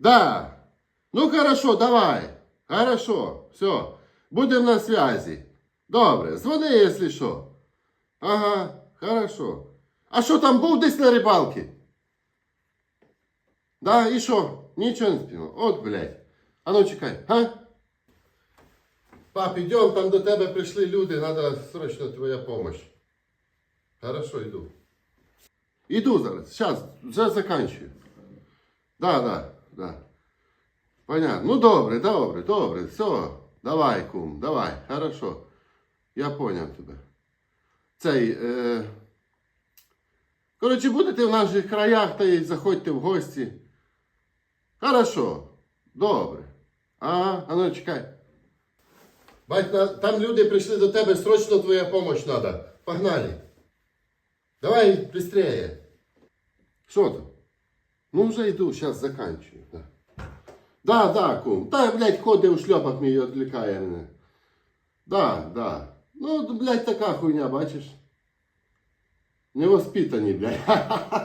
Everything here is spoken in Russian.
Да. Ну хорошо, давай. Хорошо, все. Будем на связи. Добре, дзвони, якщо що. Ага, хорошо. А що там був десь на рибалці? Да, і що? Нічого не спіймав. От, блядь. А ну чекай, га? Пап, идем, там до тебе прийшли люди, надо срочно твоя помощь. Хорошо, иду. Иду зараз, сейчас, вже заканчиваю. Да, да, Да. Понятно. Ну добре, добре, добре, все. Давай, кум, давай, хорошо. Я поняв тебе. Цей. Е... Коротше, будете в наших краях та й заходьте в гості. Хорошо, добре. Ага, а ну чекай. Бать, там люди прийшли до тебе, срочно твоя помощь надо. Погнали. Давай быстрее. Що там? Ну вже йду, зараз заканчую. Да. Да, да, кум. Та, блядь, ходить у шльопах мій відвлікає мене. Да, да. Ну, блядь, така хуйня, бачиш? Невоспитані, блядь.